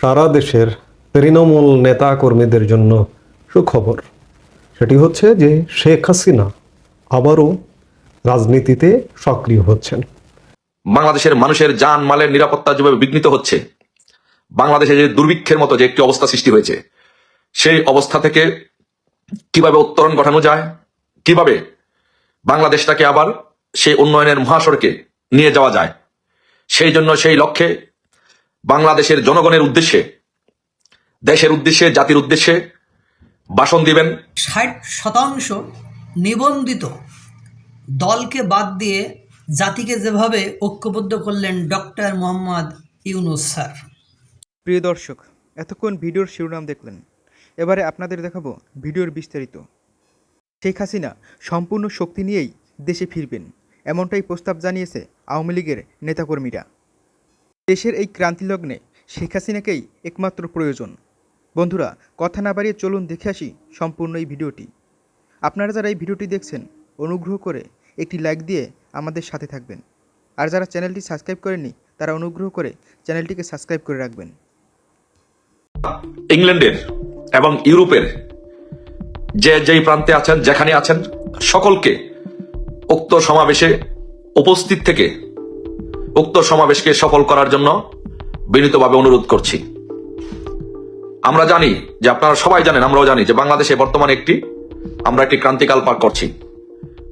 সারা দেশের তৃণমূল নেতা কর্মীদের জন্য সুখবর। সেটি হচ্ছে যে শেখ হাসিনা আবারও রাজনীতিতে সক্রিয় হচ্ছেন। বাংলাদেশের মানুষের যান মালের নিরাপত্তা যেভাবে বিঘ্নিত হচ্ছে, বাংলাদেশে যে দুর্ভিক্ষের মতো যে একটি অবস্থা সৃষ্টি হয়েছে, সেই অবস্থা থেকে কীভাবে উত্তরণ ঘটানো যায়, কীভাবে বাংলাদেশটাকে আবার সেই উন্নয়নের মহাসড়কে নিয়ে যাওয়া যায়, সেই জন্য সেই লক্ষ্যে বাংলাদেশের জনগণের উদ্দেশ্যে দেশের উদ্দেশ্যে জাতির উদ্দেশ্যে ভাষণ দিবেন। ষাট শতাংশ নিবন্ধিত দলকে বাদ দিয়ে জাতিকে যেভাবে ঐক্যবদ্ধ করলেন ডক্টর মোহাম্মদ ইউনুস স্যার। প্রিয় দর্শক এতক্ষণ ভিডিওর শিরোনাম দেখলেন। এবারে আপনাদের দেখাবো ভিডিওর বিস্তারিত। শেখ হাসিনা সম্পূর্ণ শক্তি নিয়েই দেশে ফিরবেন এমনটাই প্রস্তাব জানিয়েছে আওয়ামী লীগের নেতাকর্মীরা। দেশের এই ক্রান্তিলগ্নে শেখ হাসিনাকেই একমাত্র প্রয়োজন। বন্ধুরা, কথা না বাড়িয়ে চলুন দেখে আসি সম্পূর্ণ এই ভিডিওটি। আপনারা যারা এই ভিডিওটি দেখছেন, অনুগ্রহ করে একটি লাইক দিয়ে আমাদের সাথে থাকবেন। আর যারা চ্যানেলটি সাবস্ক্রাইব করেনি তারা অনুগ্রহ করে চ্যানেলটিকে সাবস্ক্রাইব করে রাখবেন। ইংল্যান্ডের এবং ইউরোপের যে যেই প্রান্তে আছেন, যেখানে আছেন, সকলকে উক্ত সমাবেশে উপস্থিত থেকে উক্ত সমাবেশকে সফল করার জন্য বিনীতভাবে অনুরোধ করছি। আমরা জানি যে আপনারা সবাই জানেন, আমরাও জানি যে বাংলাদেশে বর্তমানে একটি, আমরা একটি ক্রান্তিকাল পার করছি।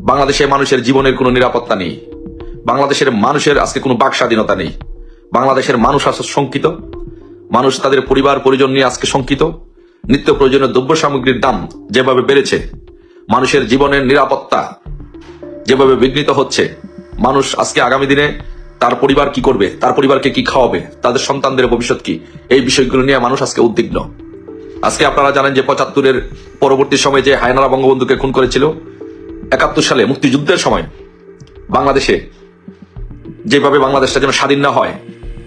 বাংলাদেশে মানুষের জীবনের কোনো নিরাপত্তা নেই। বাংলাদেশের মানুষের আজকে কোনো বাক স্বাধীনতা নেই। বাংলাদেশের মানুষ আজ শঙ্কিত। মানুষ তাদের পরিবার, পরিজন নিয়ে আজকে শঙ্কিত। নিত্য প্রয়োজনীয় দ্রব্য সামগ্রীর দাম যেভাবে বেড়েছে, মানুষের জীবনের নিরাপত্তা যেভাবে বিঘ্নিত হচ্ছে, মানুষ আজকে আগামী দিনে তার পরিবার কি করবে? তার পরিবারকে কি খাওয়াবে? তাদের সন্তানদের ভবিষ্যৎ কি? এই বিষয়গুলো নিয়ে মানুষ আজকে উদ্বিগ্ন। আজকে আপনারা জানেন যে পঁচাত্তরের পরবর্তী সময়ে যে হায়নারা বঙ্গবন্ধুকে খুন করেছিল, একাত্তর সালে মুক্তিযুদ্ধের সময় বাংলাদেশে যেভাবে বাংলাদেশটা যেন স্বাধীন না হয়,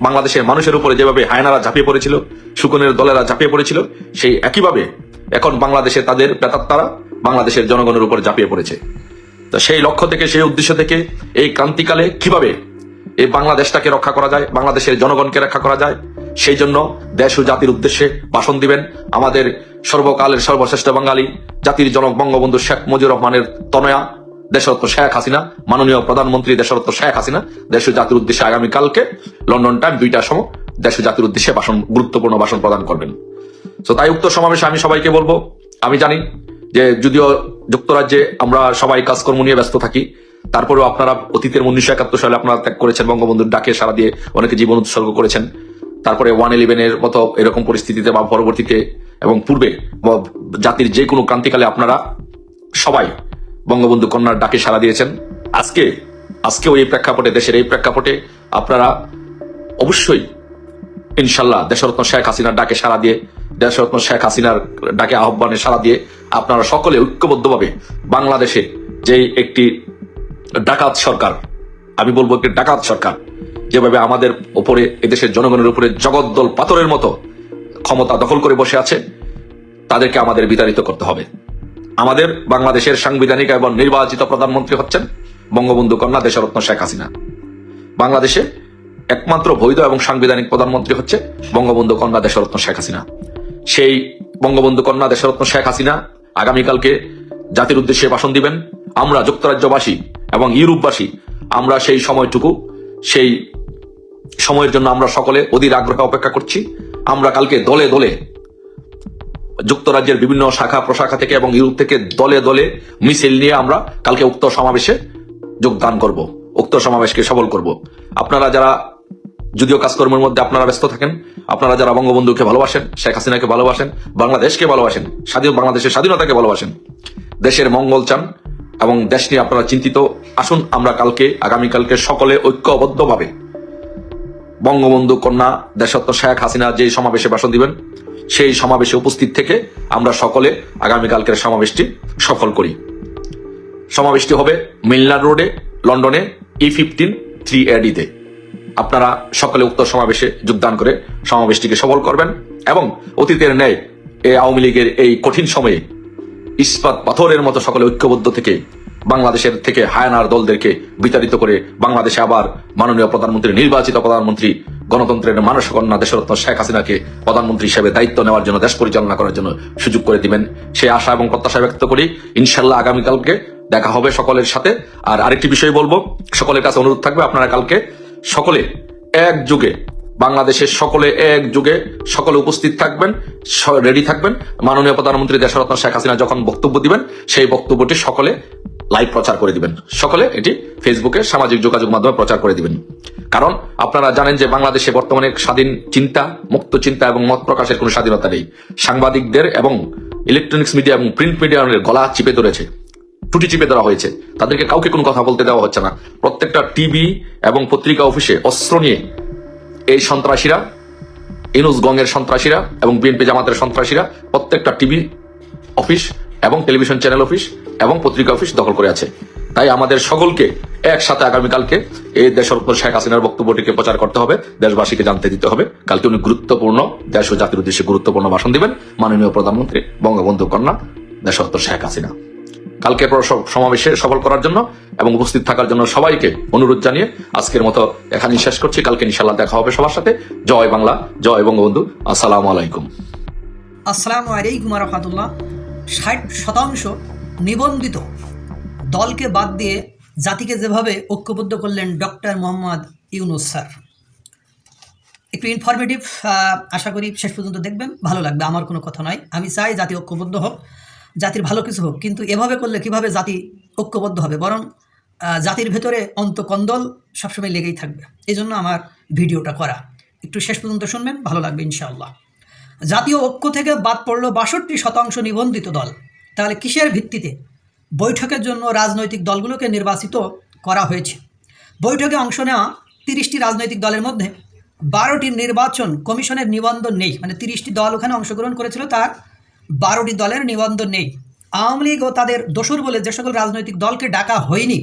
বাংলাদেশের মানুষের উপরে যেভাবে হায়নারা ঝাঁপিয়ে পড়েছিল শুকনের দলেরা ঝাঁপিয়ে পড়েছিল, সেই একইভাবে এখন বাংলাদেশে তাদের প্রেতাত্মারা বাংলাদেশের জনগণের উপর ঝাঁপিয়ে পড়েছে। তো সেই লক্ষ্য থেকে, সেই উদ্দেশ্য থেকে এই ক্রান্তিকালে কীভাবে এই বাংলাদেশটাকে রক্ষা করা যায়, বাংলাদেশের জনগণকে রক্ষা করা যায়। সেই জন্য দেশ ও জাতির উদ্দেশ্যে ভাষণ দিবেন আমাদের সর্বকালের সর্বশ্রেষ্ঠ বাঙালি, জাতির জনক বঙ্গবন্ধু শেখ মুজিবুর রহমানের তনয়া, দেশরত্ন শেখ হাসিনা, মাননীয় প্রধানমন্ত্রী দেশরত্ন শেখ হাসিনা, দেশ ও জাতির উদ্দেশ্যে আগামীকালকে লন্ডন টাইম দুইটার সময় দেশ ও জাতির উদ্দেশ্যে ভাষণ, গুরুত্বপূর্ণ ভাষণ প্রদান করবেন। তো তাই উক্ত সমাবেশে আমি সবাইকে বলব, আমি জানি যে যদিও যুক্তরাজ্যে আমরা সবাই কাজকর্ম নিয়ে ব্যস্ত থাকি তারপরেও আপনারা অতীতের উনিশশো একাত্তর সালে আপনারা ত্যাগ করেছেন, বঙ্গবন্ধুর ডাকে সারা দিয়ে অনেকে জীবন উৎসর্গ করেছেন। তারপরে ওয়ান ইলেভেনের মতো এরকম পরিস্থিতিতে বা পরবর্তীতে এবং পূর্বে জাতির যে কোনো ক্রান্তিকালে আপনারা সবাই বঙ্গবন্ধু কন্যার ডাকে সাড়া দিয়েছেন। আজকে, আজকেও এই প্রেক্ষাপটে, দেশের এই প্রেক্ষাপটে আপনারা অবশ্যই ইনশাল্লাহ দেশরত্ন শেখ হাসিনার ডাকে সাড়া দিয়ে, দেশরত্ন শেখ হাসিনার ডাকে আহ্বানে সাড়া দিয়ে আপনারা সকলে ঐক্যবদ্ধভাবে বাংলাদেশে যেই একটি ডাকাত সরকার। আমি বলব একটি ডাকাত সরকার, যেভাবে আমাদের উপরে, এদেশের জনগণের উপরে জগদ্দল পাথরের মতো ক্ষমতা দখল করে বসে আছে, তাদেরকে আমাদের বিতাড়িত করতে হবে। আমাদের বাংলাদেশের সাংবিধানিক এবং নির্বাচিত প্রধানমন্ত্রী হচ্ছেন বঙ্গবন্ধু কন্যা দেশরত্ন শেখ হাসিনা। বাংলাদেশে একমাত্র বৈধ এবং সাংবিধানিক প্রধানমন্ত্রী হচ্ছে বঙ্গবন্ধু কন্যা দেশরত্ন শেখ হাসিনা। সেই বঙ্গবন্ধু কন্যা দেশরত্ন শেখ হাসিনা আগামীকালকে জাতির উদ্দেশ্যে ভাষণ দিবেন। আমরা যুক্তরাজ্যবাসী এবং ইউরোপবাসী, আমরা সেই সময়টুকু, সেই সময়ের জন্য আমরা সকলে অধীর আগ্রহে অপেক্ষা করছি। আমরা কালকে দলে দলে যুক্তরাজ্যের বিভিন্ন শাখা, প্রশাখা থেকে এবং ইউরোপ থেকে দলে দলে মিছিল নিয়ে আমরা কালকে উক্ত সমাবেশে যোগদান করব, উক্ত সমাবেশকে সফল করব। আপনারা যারা যদিও কাজকর্মের মধ্যে আপনারা ব্যস্ত থাকেন, আপনারা যারা বঙ্গবন্ধুকে ভালোবাসেন, শেখ হাসিনাকে ভালোবাসেন, বাংলাদেশকে ভালোবাসেন, স্বাধীন বাংলাদেশের স্বাধীনতাকে ভালোবাসেন, দেশের মঙ্গল চান এবং দেশ নিয়ে আপনারা চিন্তিত, আসুন আমরা কালকে আগামীকালকে সকলে ঐক্যবদ্ধভাবে বঙ্গবন্ধু কন্যা দেশত্ব শেখ হাসিনা যে সমাবেশে ভাষণ দিবেন, সেই সমাবেশে উপস্থিত থেকে আমরা সকলে আগামীকালকের সমাবেশটি সফল করি। সমাবেশটি হবে মিলনার রোডে, লন্ডনে ই ফিফটিন থ্রি এডিতে আপনারা সকলে উক্ত সমাবেশে যোগদান করে সমাবেশটিকে সফল করবেন এবং অতীতের ন্যায় এই আওয়ামী লীগের এই কঠিন সময়ে ইস্পাত পাথরের মতো সকলে ঐক্যবদ্ধ থেকে বাংলাদেশের থেকে হায়ানার দলদেরকে বিতাড়িত করে বাংলাদেশে আবার মাননীয় প্রধানমন্ত্রী, নির্বাচিত প্রধানমন্ত্রী, গণতন্ত্রের মানস কন্যা দেশরত্ন শেখ হাসিনাকে প্রধানমন্ত্রী হিসেবে দায়িত্ব নেওয়ার জন্য, দেশ পরিচালনা করার জন্য সুযোগ করে দিবেন। সেই আশা এবং প্রত্যাশা ব্যক্ত করি ইনশাল্লাহ আগামীকালকে দেখা হবে সকলের সাথে। আর আরেকটি বিষয় বলব, সকলের কাছে অনুরোধ থাকবে আপনারা কালকে সকলে এক যুগে বাংলাদেশের সকলে এক যুগে সকলে উপস্থিত থাকবেন রেডি থাকবেন। মাননীয় প্রধানমন্ত্রী দেশরত্ন শেখ হাসিনা যখন বক্তব্য দিবেন, সেই বক্তব্যটি সকলে লাইভ প্রচার করে দিবেন। সকলে এটি ফেসবুকে সামাজিক যোগাযোগ মাধ্যমে প্রচার করে দিবেন। কারণ আপনারা জানেন যে বাংলাদেশে বর্তমানে স্বাধীন চিন্তা, মুক্ত চিন্তা এবং মত প্রকাশের কোনো স্বাধীনতা নেই। সাংবাদিকদের এবং ইলেকট্রনিক্স মিডিয়া এবং প্রিন্ট মিডিয়ার গলা চিপে ধরেছে, টুটি চিপে দেওয়া হয়েছে। তাদেরকে কাউকে কোনো কথা বলতে দেওয়া হচ্ছে না। প্রত্যেকটা টিভি এবং পত্রিকা অফিসে অস্ত্র নিয়ে এই সন্ত্রাসীরা, ইনুস গঙ্গের সন্ত্রাসীরা এবং বিএনপি জামাতের সন্ত্রাসীরা প্রত্যেকটা টিভি অফিস এবং টেলিভিশন চ্যানেল অফিস এবং পত্রিকা অফিস দখল করে আছে। তাই আমাদের সকলকে একসাথে আগামীকালকে এই দেশরত্ন শেখ হাসিনার বক্তব্যটিকে প্রচার করতে হবে, দেশবাসীকে জানতে দিতে হবে। কালকে উনি গুরুত্বপূর্ণ দেশ ও জাতির উদ্দেশ্যে গুরুত্বপূর্ণ ভাষণ দিবেন। মাননীয় প্রধানমন্ত্রী, বঙ্গবন্ধু কন্যা দেশরত্ন শেখ হাসিনা। কালকে সমাবেশে সফল করার জন্য এবং উপস্থিত থাকার জন্য সবাইকে অনুরোধ জানিয়ে আজকের মতো এখানেই শেষ করছি। কালকে ইনশাল্লাহ দেখা হবে সবার সাথে। জয় বাংলা, জয় বঙ্গবন্ধু। আসসালামু আলাইকুম। আসসালামু আলাইকুম রহমতুল্লাহ ষাট শতাংশ নিবন্ধিত দলকে বাদ দিয়ে জাতিকে যেভাবে ঐক্যবদ্ধ করলেন ডক্টর মোহাম্মদ ইউনুস স্যার। একটু ইনফরমেটিভ আশা করি শেষ পর্যন্ত দেখবেন। ভালো লাগবে, আমার কোনো কথা নয়। আমি চাই জাতি ঐক্যবদ্ধ হোক। জাতির ভালো কিছু হোক, কিন্তু এভাবে করলে কীভাবে জাতি ঐক্যবদ্ধ হবে? বরং জাতির ভেতরে অন্তকন্দল সবসময় লেগেই থাকবে। এই জন্য আমার ভিডিওটা করা। একটু শেষ পর্যন্ত শুনবেন, ভালো লাগবে ইনশাআল্লাহ। জাতীয় ঐক্য থেকে বাদ পড়ল বাষট্টি শতাংশ নিবন্ধিত দল। তাহলে কিসের ভিত্তিতে? বৈঠকের জন্য রাজনৈতিক দলগুলোকে নির্বাচিত করা হয়েছে। বৈঠকে অংশ নেওয়া তিরিশটি রাজনৈতিক দলের মধ্যে বারোটি নির্বাচন কমিশনের নিবন্ধন নেই। মানে তিরিশটি দল ওখানে অংশগ্রহণ করেছিল, তার বারোটি দলের নিবন্ধন নেই। আওয়ামী লীগ ও তাদের দোসর বলে যে সকল রাজনৈতিক দলকে ডাকা হয়নি,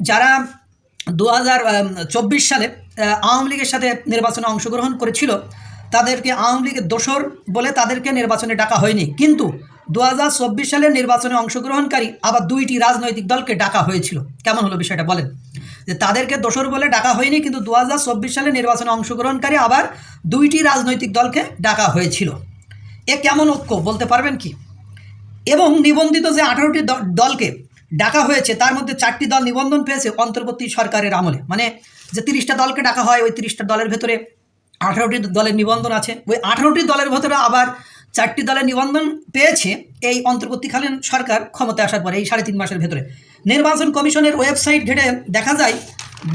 যারা দু সালে আওয়ামী লীগের সাথে নির্বাচনে অংশগ্রহণ করেছিল, তাদেরকে আওয়ামী লীগের দোসর বলে তাদেরকে নির্বাচনে ডাকা হয়নি। কিন্তু দু হাজার চব্বিশ সালে নির্বাচনে অংশগ্রহণকারী আবার দুইটি রাজনৈতিক দলকে ডাকা হয়েছিল। কেমন হলো বিষয়টা বলেন? যে তাদেরকে দোসর বলে ডাকা হয়নি, কিন্তু দু হাজার চব্বিশ সালে নির্বাচনে অংশগ্রহণকারী আবার দুইটি রাজনৈতিক দলকে ডাকা হয়েছিল। এ কেমন ঐক্য বলতে পারবেন কি? এবং নিবন্ধিত যে আঠারোটি দলকে ডাকা হয়েছে, তার মধ্যে চারটি দল নিবন্ধন পেয়েছে অন্তর্বর্তী সরকারের আমলে। মানে যে তিরিশটা দলকে ডাকা হয়, ওই তিরিশটা দলের ভেতরে আঠারোটি দলের নিবন্ধন আছে। ওই আঠারোটি দলের ভেতরে আবার চারটি দলের নিবন্ধন পেয়েছে এই অন্তর্বর্তীকালীন সরকার ক্ষমতায় আসার পরে, এই সাড়ে তিন মাসের ভেতরে। নির্বাচন কমিশনের ওয়েবসাইট ঘেটে দেখা যায়,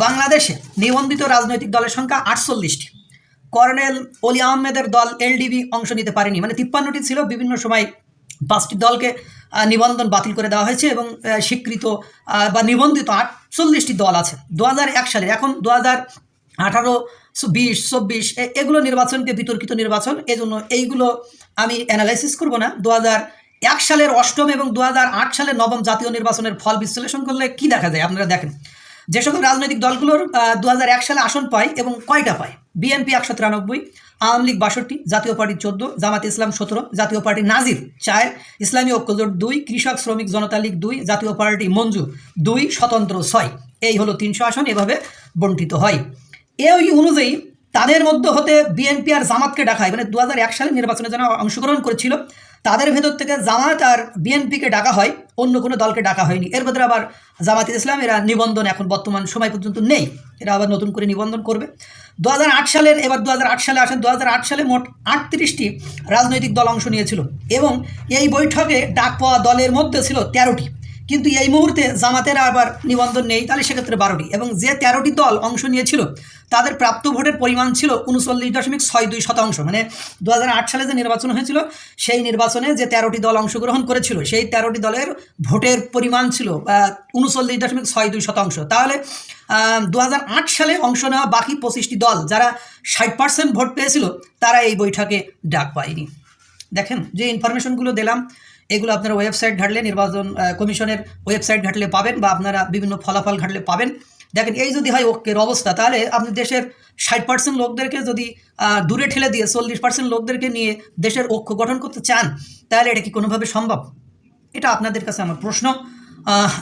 বাংলাদেশে নিবন্ধিত রাজনৈতিক দলের সংখ্যা আটচল্লিশটি। কর্নেল অলি আহমেদের দল এলডিবি অংশ নিতে পারেনি। মানে তিপ্পান্নটি ছিল, বিভিন্ন সময় পাঁচটি দলকে নিবন্ধন বাতিল করে দেওয়া হয়েছে এবং স্বীকৃত বা নিবন্ধিত আটচল্লিশটি দল আছে। দু সালে, এখন দু আঠারো, বিশ, চব্বিশ এগুলো নির্বাচনকে বিতর্কিত নির্বাচন। এজন্য এইগুলো আমি অ্যানালাইসিস করব না। দু এক সালের অষ্টম এবং দু সালের নবম জাতীয় নির্বাচনের ফল বিশ্লেষণ করলে কি দেখা যায়? আপনারা দেখেন। যে সকল রাজনৈতিক দলগুলোর দু সালে আসন পায় এবং কয়টা পায়? বিএনপি একশো তিরানব্বই, আওয়ামী লীগ বাষট্টি, জাতীয় পার্টি চোদ্দ জামাত ইসলাম সতেরো, জাতীয় পার্টি নাজির চার, ইসলামী ঐক্যজোট দুই, কৃষক শ্রমিক জনতা লীগ দুই, জাতীয় পার্টি মঞ্জু দুই, স্বতন্ত্র ছয়। এই হলো তিনশো আসন, এভাবে বন্টিত হয়। এই অনুযায়ী তাদের মধ্য হতে বিএনপি আর জামাতকে ডাকায় মানে দু হাজার এক সালে নির্বাচনে যারা অংশগ্রহণ করেছিল, তাদের ভেতর থেকে জামাত আর বিএনপিকে ডাকা হয়, অন্য কোনো দলকে ডাকা হয়নি। এর ভেতরে আবার জামাত ইসলাম, এরা নিবন্ধন এখন বর্তমান সময় পর্যন্ত নেই। এরা আবার নতুন করে নিবন্ধন করবে। দু সালের, এবার দু সালে আসেন, দু সালে মোট আটত্রিশটি রাজনৈতিক দল অংশ নিয়েছিল এবং এই বৈঠকে ডাক পাওয়া দলের মধ্যে ছিল তেরোটি। কিন্তু এই মুহূর্তে জামাতের আবার নিবন্ধন নেই, তাহলে সেক্ষেত্রে বারোটি। এবং যে তেরোটি দল অংশ নিয়েছিল তাদের প্রাপ্ত ভোটের পরিমাণ ছিল উনচল্লিশ দশমিক ছয় দুই শতাংশ। মানে দু হাজার আট সালে যে নির্বাচন হয়েছিল, সেই নির্বাচনে যে তেরোটি দল অংশগ্রহণ করেছিল, সেই তেরোটি দলের ভোটের পরিমাণ ছিল উনচল্লিশ দশমিক ছয় দুই শতাংশ। তাহলে দু হাজার আট সালে অংশ নেওয়া বাকি পঁচিশটি দল, যারা ষাট পার্সেন্ট ভোট পেয়েছিল, তারা এই বৈঠকে ডাক পায়নি। দেখেন, যে ইনফরমেশনগুলো দিলাম, এগুলো আপনারা ওয়েবসাইট ঘাটলে নির্বাচন কমিশনের ওয়েবসাইট ঘাটলে পাবেন বা আপনারা বিভিন্ন ফলাফল ঘাটলে পাবেন। দেখেন, এই যদি হয় ঐক্যের অবস্থা। তাহলে আপনি দেশের ষাট পার্সেন্ট লোকদেরকে যদি দূরে ঠেলে দিয়ে চল্লিশ পার্সেন্ট লোকদেরকে নিয়ে দেশের ঐক্য গঠন করতে চান, তাহলে এটা কি কোনোভাবে সম্ভব? এটা আপনাদের কাছে আমার প্রশ্ন।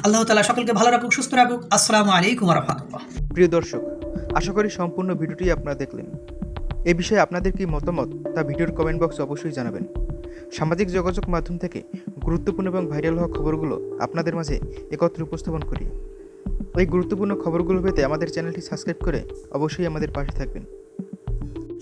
আল্লাহ তালা সকলকে ভালো রাখুক, সুস্থ রাখুক। আসসালামু আলাইকুম রহমতুল্লাহ। প্রিয় দর্শক, আশা করি সম্পূর্ণ ভিডিওটি আপনারা দেখলেন। এ বিষয়ে আপনাদের কি মতামত, তা ভিডিওর কমেন্ট বক্সে অবশ্যই জানাবেন। সামাজিক যোগাযোগ মাধ্যম থেকে গুরুত্বপূর্ণ এবং ভাইরাল হওয়া খবরগুলো আপনাদের মাঝে একত্রে উপস্থাপন করি। এই গুরুত্বপূর্ণ খবরগুলো পেতে আমাদের চ্যানেলটি সাবস্ক্রাইব করে অবশ্যই আমাদের পাশে থাকবেন।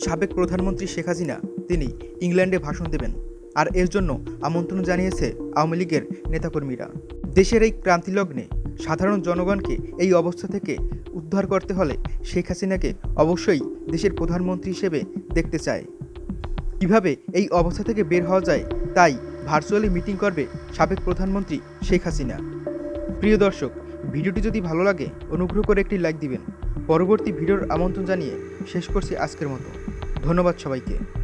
সাবেক প্রধানমন্ত্রী শেখ হাসিনা, তিনি ইংল্যান্ডে ভাষণ দেবেন আর এর জন্য আমন্ত্রণ জানিয়েছে আওয়ামী লীগের নেতাকর্মীরা। দেশের এই ক্রান্তিলগ্নে সাধারণ জনগণকে এই অবস্থা থেকে উদ্ধার করতে হলে শেখ হাসিনাকে অবশ্যই দেশের প্রধানমন্ত্রী হিসেবে দেখতে চায়। কীভাবে এই অবস্থা থেকে বের হওয়া যায় তাই ভার্চুয়ালি মিটিং করবে সাবেক প্রধানমন্ত্রী শেখ হাসিনা। প্রিয় দর্শক ভিডিওটি যদি ভালো লাগে, অনুগ্রহ করে একটি লাইক দিবেন। পরবর্তী ভিডিওর আমন্ত্রণ জানিয়ে শেষ করছি আজকের মতো। ধন্যবাদ সবাইকে।